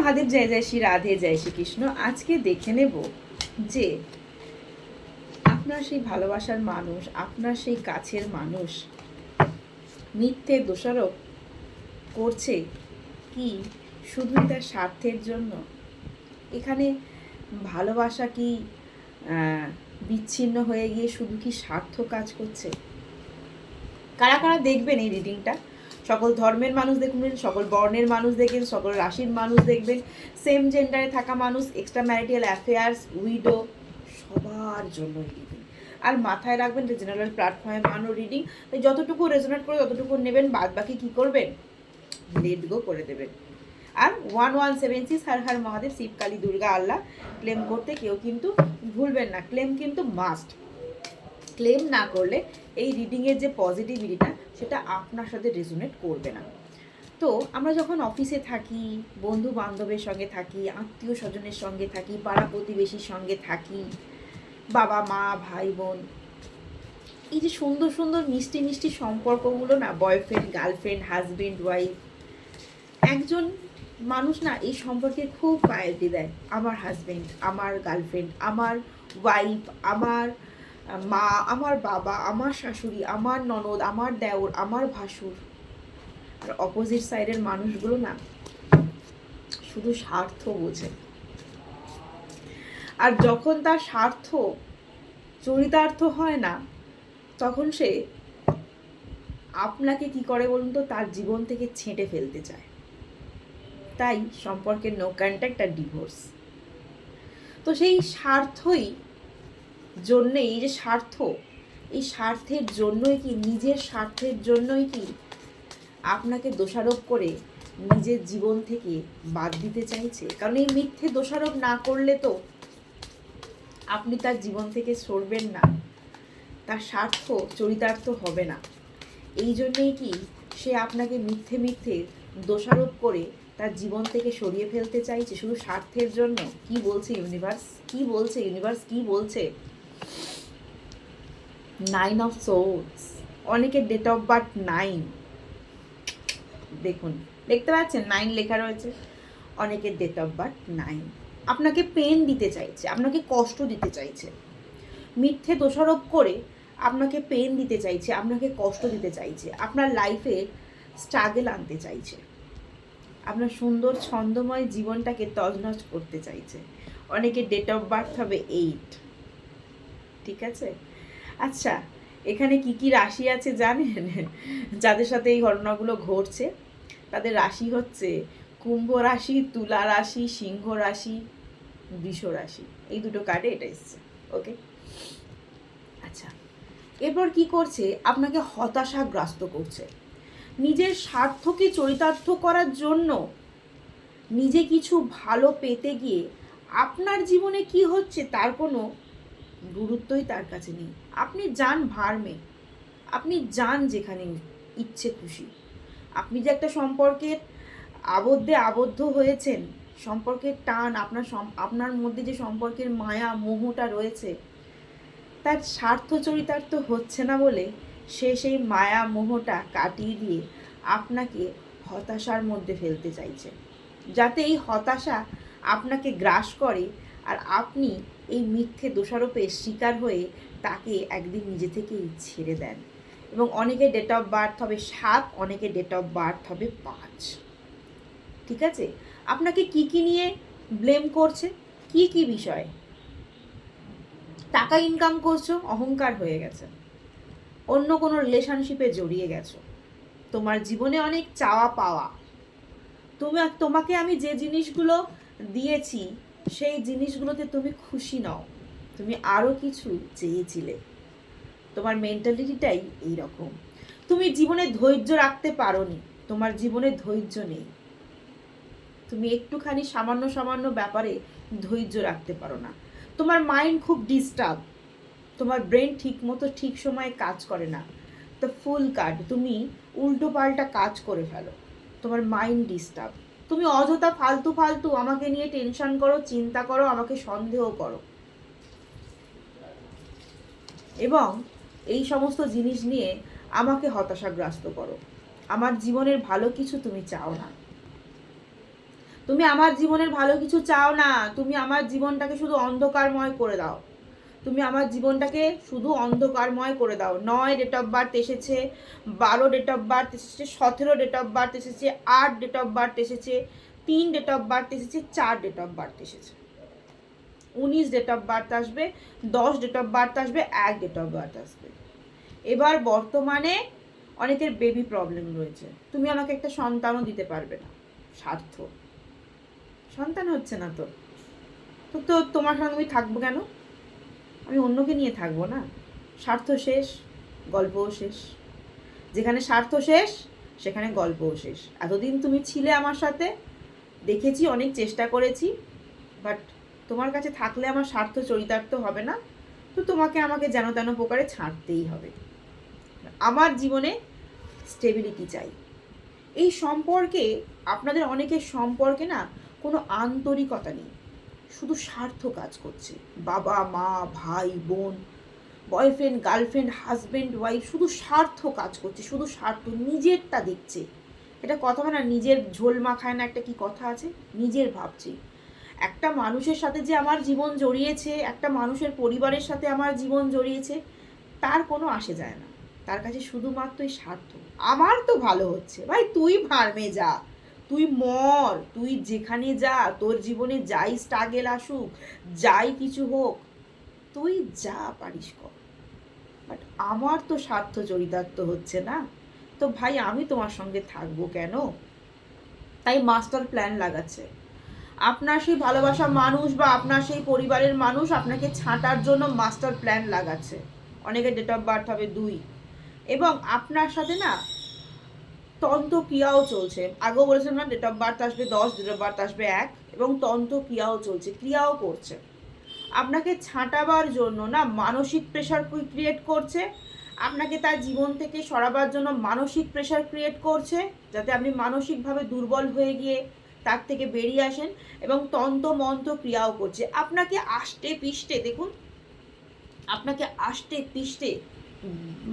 মহাদেব, জয় জয় শ্রী রাধে, জয় শ্রীকৃষ্ণ আজকে দেখে নেব যে আপনার সেই ভালোবাসার মানুষ, আপনার সেই কাছের মানুষ মিথ্যে দোষারোপ করছে কি? শুধুই তার স্বার্থের জন্য? এখানে ভালোবাসা কি বিচ্ছিন্ন হয়ে গিয়ে শুধু কি স্বার্থ কাজ করছে? কারা কারা দেখবেন এই রিডিংটা সকল ধর্মের মানুষ দেখবেন, সকল বর্ণের মানুষ দেখবেন, সকল রাশির মানুষ দেখবেন। সেম জেন্ডারে থাকা মানুষ এক্সট্রা ম্যারিটাল অ্যাফেয়ার্স উইডো সবার জন্য রিডিং আর মাথায় রাখবেন যে জেনারেল প্ল্যাটফর্মে বানানো রিডিং তাই যতটুকু রেজোনেট করে ততটুকু নেবেন বাদ বাকি কী করবেন? লেট গো করে দেবেন। আর ওয়ান ওয়ান সেভেন সিক্স হার হার মহাদেব, শিব কালী, দুর্গা, আল্লাহ ক্লেম করতে কেউ কিন্তু ভুলবেন না। ক্লেম কিন্তু মাস্ট ক্লেম না করলে এই রিডিংয়ের যে পজিটিভিটিটা সেটা আপনার সাথে রেজোনেট করবে না। তো আমরা যখন অফিসে থাকি বন্ধু বান্ধবের সঙ্গে থাকি আত্মীয় স্বজনের সঙ্গে থাকি পাড়া প্রতিবেশীর সঙ্গে থাকি বাবা মা ভাই বোন এই যে সুন্দর সুন্দর মিষ্টি মিষ্টি সম্পর্কগুলো না বয়ফ্রেন্ড গার্লফ্রেন্ড হাজব্যান্ড ওয়াইফ একজন মানুষ না এই সম্পর্কে খুব প্রায়োরিটি দেয়। আমার হাজবেন্ড আমার গার্লফ্রেন্ড আমার ওয়াইফ আমার মা, আমার বাবা, আমার শাশুড়ি, আমার ননদ, আমার দেওর, আমার ভাসুর। আর অপোজিট সাইডের মানুষগুলো না শুধু স্বার্থ বোঝে। আর যখন তার স্বার্থ চরিতার্থ হয় না, তখন সে আপনাকে কি করে বলুন তো? তার জীবন থেকে ছেঁটে ফেলতে চায়। তাই সম্পর্কের নো কন্ট্যাক্ট আর ডিভোর্স। তো সেই স্বার্থই জন্যে, এই যে স্বার্থ, এই স্বার্থের জন্যই কি, নিজের স্বার্থের জন্যই কি আপনাকে দোষারোপ করে নিজের জীবন থেকে বাদ দিতে চাইছে? কারণ এই মিথ্যে দোষারোপ না করলে তো আপনি তার জীবন থেকে সরবেন না। তার স্বার্থ চরিতার্থ হবে না। এই জন্যেই কি সে আপনাকে মিথ্যে মিথ্যে দোষারোপ করে তার জীবন থেকে সরিয়ে ফেলতে চাইছে? শুধু স্বার্থের জন্য? কি বলছে ইউনিভার্স? কি বলছে ইউনিভার্স? কি বলছে? নাইন অফ সোলস অনেকের ডেট অফ বার্থ নাইন দেখুন, দেখতে পাচ্ছেন? নাইন লেখা রয়েছে। অনেকের ডেট অফ বার্থ নাইন আপনাকে পেন দিতে চাইছে, আপনাকে কষ্ট দিতে চাইছে। মিথ্যে দোষারোপ করে আপনাকে পেন দিতে চাইছে, আপনাকে কষ্ট দিতে চাইছে। আপনার লাইফে স্ট্রাগল আনতে চাইছে। আপনার সুন্দর, ছন্দময় জীবনটাকে তজনজ করতে চাইছে। অনেকের ডেট অফ বার্থ হবে এইট ঠিক আছে? আচ্ছা এখানে কি কি রাশি আছে জানেন? যাদের সাথে এই ঘটনাগুলো ঘটছে। তাদের রাশি হচ্ছে কুম্ভ রাশি, তুলা রাশি, সিংহ রাশি, বৃষ রাশি। এই দুটো কার্ডে এটা এসছে ওকে আচ্ছা এরপর কি করছে? আপনাকে হতাশাগ্রস্ত করছে। নিজের স্বার্থকে চরিতার্থ করার জন্য নিজে কিছু ভালো পেতে গিয়ে আপনার জীবনে কি হচ্ছে তার কোনো গুরুত্বই তার কাছে নেই। আপনি যান ভার্মে আপনি যান যেখানে ইচ্ছে খুশি। আপনি যে একটা সম্পর্কের আবদ্ধে আবদ্ধ হয়েছেন, সম্পর্কের টান, আপনার আপনার মধ্যে যে সম্পর্কের মায়া, মোহটা রয়েছে, তার স্বার্থ চরিতার্থ হচ্ছে না বলে সে সেই মায়া, মোহটা কাটিয়ে দিয়ে আপনাকে হতাশার মধ্যে ফেলতে চাইছে। যাতে এই হতাশা আপনাকে গ্রাস করে আর আপনি এই মিথ্যে দোষারোপের শিকার হয়ে তাকে একদিন নিজে থেকেই ছেড়ে দেন। এবং অনেকে ডেট অফ বার্থ হবে সাত, অনেকে ডেট অফ বার্থ হবে পাঁচ। ঠিক আছে? আপনাকে কি কি নিয়ে ব্লেম করছে? কি কি বিষয়? টাকা ইনকাম করছ, অহংকার হয়ে গেছে। অন্য কোনো রিলেশনশিপে জড়িয়ে গেছো। তোমার জীবনে অনেক চাওয়া পাওয়া। তুমি, তোমাকে আমি যে জিনিসগুলো দিয়েছি সেই জিনিসগুলোতে তুমি খুশি নও। তুমি আরও কিছু চেয়েছিলে। তোমার মেন্টালিটিটাই এই রকম তুমি জীবনে ধৈর্য রাখতে পারোনি। তোমার জীবনে ধৈর্য নেই। তুমি একটুখানি সামান্য সামান্য ব্যাপারে ধৈর্য রাখতে পারো না। তোমার মাইন্ড খুব ডিস্টার্ব তোমার ব্রেন ঠিক মতো ঠিক সময়ে কাজ করে না। তো ফুল কার্ড তুমি উল্টো পাল্টা কাজ করে ফেলো। তোমার মাইন্ড ডিস্টার্ব তুমি অযথা ফালতু ফালতু আমাকে নিয়ে টেনশন করো, চিন্তা করো, আমাকে সন্দেহ করো। এবং এই সমস্ত জিনিস নিয়ে আমাকে হতাশাগ্রস্ত করো। আমার জীবনের ভালো কিছু তুমি চাও না। তুমি আমার জীবনের ভালো কিছু চাও না। তুমি আমার জীবনটাকে শুধু অন্ধকারময় করে দাও। তুমি আমার জীবনটাকে শুধু অন্ধকারময় করে দাও। নয় ডেট অফ বার্থ এসেছে, বারো ডেট অফ বার্থ এসেছে, সতেরো ডেট অফ বার্থ এসেছে, আট ডেট অফ বার্থ এসেছে, তিন ডেট অফ বার্থ এসেছে, চার ডেট অফ বার্থ এসেছে। উনিশ ডেট অফ বার্থ আসবে, দশ ডেট অফ বার্থ আসবে, এক ডেট অফ বার্থ আসবে। এবার বর্তমানে অনেকের বেবি প্রবলেম রয়েছে। তুমি আমাকে একটা সন্তানও দিতে পারবে না। স্বার্থ সন্তান হচ্ছে না তো তো তোমার সঙ্গে আমি থাকব কেন? আমি অন্যকে নিয়ে থাকব না। স্বার্থ শেষ, গল্পও শেষ। যেখানে স্বার্থ শেষ, সেখানে গল্পও শেষ। এতদিন তুমি ছিলে আমার সাথে, দেখেছি, অনেক চেষ্টা করেছি বাট তোমার কাছে থাকলে আমার স্বার্থ চরিতার্থ হবে না, তো তোমাকে আমাকে যেন তেন প্রকারে ছাড়তেই হবে। আমার জীবনে স্টেবিলিটি চাই। এই সম্পর্কে, আপনাদের অনেকের সম্পর্কে না কোনো আন্তরিকতা নেই। শুধু স্বার্থ কাজ করছে। বাবা, মা, ভাই, বোন বয়ফ্রেন্ড গার্লফ্রেন্ড হাজব্যান্ড ওয়াইফ শুধু স্বার্থ কাজ করছে, শুধু স্বার্থ নিজেরটা দেখছে। এটা কথা না, নিজের ঝোল মাখায় না একটা কি কথা আছে? নিজের ভাবছে। একটা মানুষের সাথে যে আমার জীবন জড়িয়েছে, একটা মানুষের পরিবারের সাথে আমার জীবন জড়িয়েছে, তার কোনো আসে যায় না। তার কাছে শুধুমাত্রই স্বার্থ। আমার তো ভালো হচ্ছে। ভাই, তুই ফার্মে যা। তুই মর, তুই যেখানে যা, তোর জীবনে যাই স্ট্রাগেল আসুক, যাই কিছু হোক, তুই যা পারিস কর। বাট আমার তো স্বার্থ চরিতার্থ হচ্ছে না। তো ভাই, আমি তোমার সঙ্গে থাকব কেন? তাই মাস্টার প্ল্যান লাগাচ্ছে। আপনার সেই ভালোবাসা মানুষ বা আপনার সেই পরিবারের মানুষ আপনাকে ছাঁটার জন্য মাস্টার প্ল্যান লাগাচ্ছে। অনেকের ডেট অফ বার্থ হবে দুই। এবং আপনার সাথে না তন্ত্র ক্রিয়াও চলছে। আগেও বলেছিলাম না ডেট অফ বার্থ আসবে দশ ডেট অফ বার্থ আসবে এক, এবং তন্ত্র ক্রিয়াও চলছে, ক্রিয়াও করছে। আপনাকে ছাঁটাবার জন্য না মানসিক প্রেশার ক্রিয়েট করছে, আপনাকে তার জীবন থেকে সরাবার জন্য মানসিক প্রেশার ক্রিয়েট করছে, যাতে আপনি মানসিকভাবে দুর্বল হয়ে গিয়ে তার থেকে বেরিয়ে আসেন, এবং তন্ত্র মন্ত্র ক্রিয়াও করছে। আপনাকে আষ্টে পিষ্টে দেখুন, আপনাকে আষ্টে পিষ্টে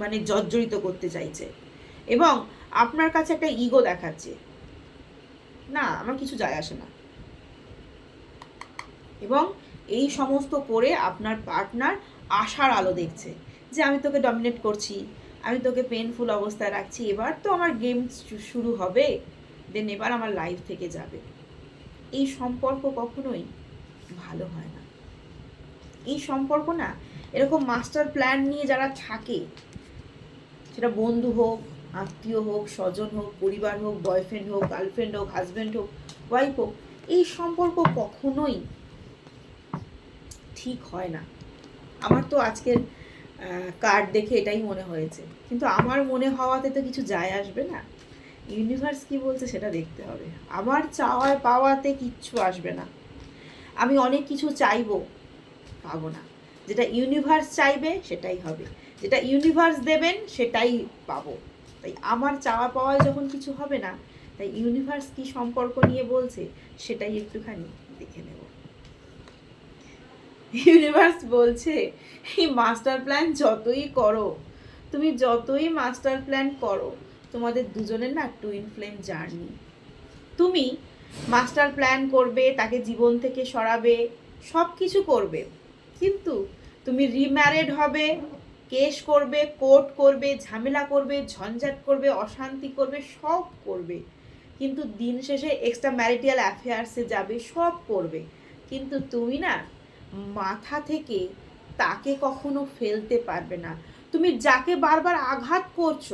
মানে জর্জরিত করতে চাইছে। এবং আপনার কাছে একটা ইগো দেখাচ্ছে। না, আমার কিছু যায় আসে না। এবং এই সমস্ত করে আপনার পার্টনার আশার আলো দেখছে যে, আমি তোকে ডমিনেট করছি, আমি তোকে পেনফুল অবস্থায় রাখছি, এবার তো আমার গেম শুরু হবে। দেন এবার আমার লাইফ থেকে যাবে। এই সম্পর্ক কখনোই ভালো হয় না। এই সম্পর্ক না, এরকম মাস্টার প্ল্যান নিয়ে যারা থাকে, সেটা বন্ধু হোক আত্মীয় হোক, স্বজন হোক, পরিবার হোক বয়ফ্রেন্ড হোক গার্লফ্রেন্ড হোক হাজব্যান্ড হোক ওয়াইফ হোক, এই সম্পর্ক কখনোই ঠিক হয় না। আমার তো আজকের কার্ড দেখে এটাই মনে হয়েছে। কিন্তু আমার মনে হওয়াতে তো কিছু যায় আসবে না। ইউনিভার্স কি বলছে সেটা দেখতে হবে। আমার চাওয়ায় পাওয়াতে কিচ্ছু আসবে না। আমি অনেক কিছু চাইব, পাবো না। যেটা ইউনিভার্স চাইবে, সেটাই হবে। যেটা ইউনিভার্স দেবেন, সেটাই পাবো। তাই আমার চাওয়া পাওয়ায় যখন কিছু হবে না, তাই ইউনিভার্স কি সম্পর্ক নিয়ে বলছে, সেটাই একটুখানি দেখে নেব। ইউনিভার্স বলছে, এই মাস্টার প্ল্যান যতই করো, তুমি যতই মাস্টার প্ল্যান করো, তোমাদের দুজনের না টুইন ফ্লেম জার্নি তুমি মাস্টার প্ল্যান করবে, তাকে জীবন থেকে সরাবে সব কিছু করবে। কিন্তু তুমি রিম্যারেড হবে কেস করবে কোর্ট করবে, ঝামেলা করবে, ঝঞ্ঝাট করবে, অশান্তি করবে, সব করবে। কিন্তু দিন শেষে এক্সট্রা ম্যারিটাল অ্যাফেয়ার্সে যাবে, সব করবে। কিন্তু তুমি না, মাথা থেকে তাকে কখনো ফেলতে পারবে না। তুমি যাকে বারবার আঘাত করছ,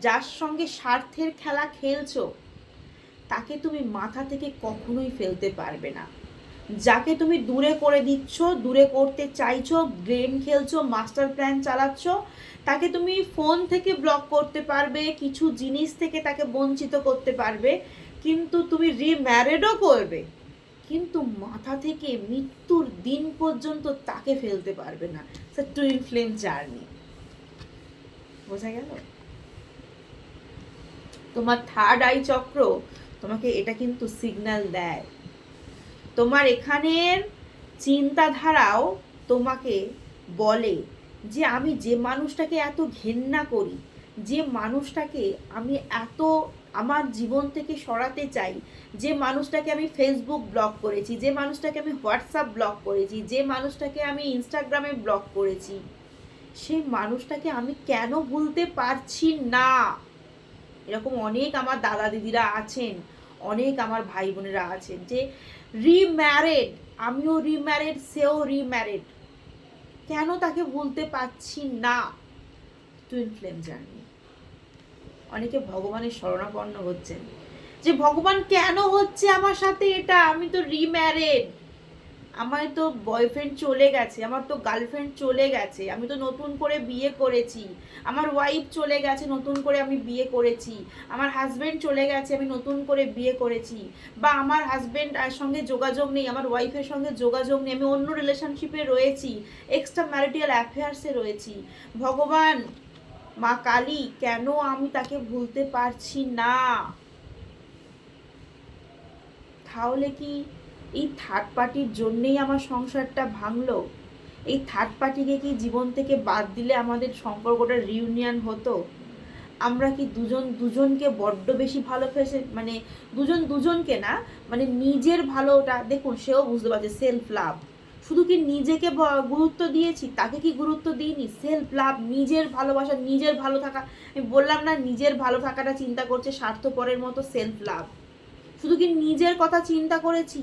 যার সঙ্গে স্বার্থের খেলা খেলছো, তাকে তুমি মাথা থেকে কখনোই ফেলতে পারবে না। যাকে তুমি দূরে করে দিচ্ছ, দূরে করতে চাইছো, গেম খেলছো, মাস্টার প্ল্যান চালাচ্ছ, তাকে তুমি ফোন থেকে ব্লক করতে পারবে, কিছু জিনিস থেকে তাকে বঞ্চিত করতে পারবে, কিন্তু তুমি রিম্যারেডও করবে। কিন্তু মাথা থেকে মৃত্যুর দিন পর্যন্ত তাকে ফেলতে পারবে না। টুইন ফ্লেম জার্নি বোঝা গেল? তোমার থার্ড আই চক্র তোমাকে এটা কিন্তু সিগন্যাল দেয়। তোমার এখানের চিন্তাধারাও তোমাকে বলে যে আমি যে মানুষটাকে এত ঘেন্না করি, যে মানুষটাকে আমি এত আমার জীবন থেকে সরাতে চাই, যে মানুষটাকে আমি ফেসবুক ব্লক করেছি, যে মানুষটাকে আমি হোয়াটসঅ্যাপ ব্লক করেছি, যে মানুষটাকে আমি ইনস্টাগ্রামে ব্লক করেছি সেই মানুষটাকে আমি কেন ভুলতে পারছি না? এরকম অনেক আমার দাদা দিদিরা আছেন, অনেক আমার ভাই বোনেরা আছেন যে রিম্যারেড আমিও রিম্যারেড সেও রিম্যারেড কেন তাকে ভুলতে পারছি না? টুইন ফ্লেম জার্নি অনেকে ভগবানের শরণাপন্ন হচ্ছেন। যে ভগবান কেন হচ্ছে আমার সাথে এটা? আমি তো রিম্যারেড আমার তো বয়ফ্রেন্ড চলে গেছে, আমার তো গার্লফ্রেন্ড চলে গেছে, আমি তো নতুন করে বিয়ে করেছি, আমার ওয়াইফ চলে গেছে, নতুন করে আমি বিয়ে করেছি, আমার হাজব্যান্ড চলে গেছে, আমি নতুন করে বিয়ে করেছি, বা আমার হাজব্যান্ড আর সঙ্গে যোগাযোগ নেই, আমার ওয়াইফের সঙ্গে যোগাযোগ নেই, আমি অন্য রিলেশনশিপে রয়েছি এক্সট্রা ম্যারিটাল অ্যাফেয়ার্সে রয়েছি। ভগবান, মা কালী, কেন আমি তাকে ভুলতে পারছি না? তাহলে কি এই থার্ড পার্টির জন্যেই আমার সংসারটা ভাঙলো। এই থার্ড পার্টিকে কি জীবন থেকে বাদ দিলে আমাদের সম্পর্কটা রিউনিয়ন হতো? আমরা কি দুজন দুজনকে বড্ড বেশি ভালোবেসে মানে দুজন দুজনকে না মানে নিজের ভালোটা, দেখুন সেও বুঝতে পারছে সেলফ লাভ শুধু কি নিজেকে গুরুত্ব দিয়েছি? তাকে কি গুরুত্ব দিইনি? সেলফ লাভ নিজের ভালোবাসা, নিজের ভালো থাকা। আমি বললাম না, নিজের ভালো থাকাটা চিন্তা করছে স্বার্থপরের মতো সেলফ লাভ শুধু কি নিজের কথা চিন্তা করেছি?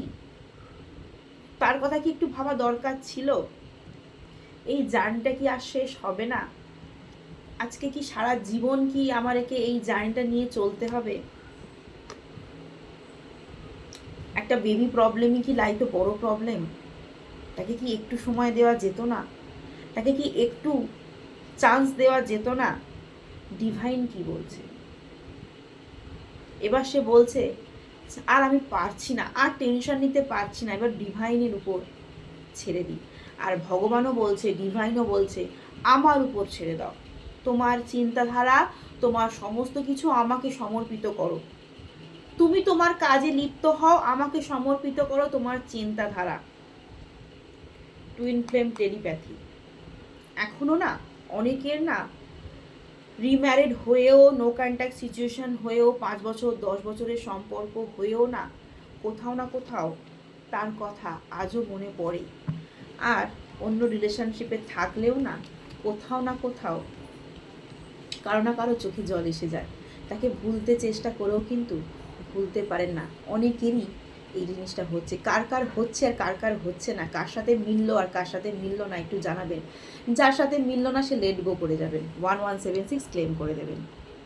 তার কথা কি একটু ভাবা দরকার ছিল? এই জার্নিটা কি আর শেষ হবে না? আজকে কি সারা জীবন কি আমার একে এই জার্নিটা নিয়ে চলতে হবে? একটা বেবি প্রবলেমই কি লাইফে বড় প্রবলেম তাকে কি একটু সময় দেওয়া যেত না? তাকে কি একটু চান্স দেওয়া যেত না? ডিভাইন কি বলছে? এবার সে বলছে আর আমি পারছি না, আর টেনশন নিতে পারছি না। এবার ডিভাইনের উপর ছেড়ে দিই। আর ভগবানও বলছে ডিভাইনও বলছে, আমার উপর ছেড়ে দাও। তোমার চিন্তাধারা, তোমার সমস্ত কিছু আমাকে সমর্পিত করো। তুমি তোমার কাজে লিপ্ত হও, আমাকে সমর্পিত করো তোমার চিন্তাধারা। টুইন ফ্লেম টেলিপ্যাথি এখনও না, অনেকের না রিম্যারিড হয়েও নো কন্ট্যাক্ট সিচুয়েশন হয়েও, পাঁচ বছর, দশ বছরের সম্পর্ক হয়েও না, কোথাও না কোথাও তার কথা আজও মনে পড়ে। আর অন্য রিলেশনশিপে থাকলেও না, কোথাও না কোথাও কারও না কারও চোখে জল এসে যায়। তাকে ভুলতে চেষ্টা করেও কিন্তু ভুলতে পারেন না। অনেকেরই এই জিনিসটা হচ্ছে, কার কার হচ্ছে আর কার কার হচ্ছে না, কার সাথে মিললো আর কার সাথে মিললো না একটু জানাবেন। যার সাথে মিললো না সে লেট গো করে যাবেন। One one seven six claim করে দেবেন।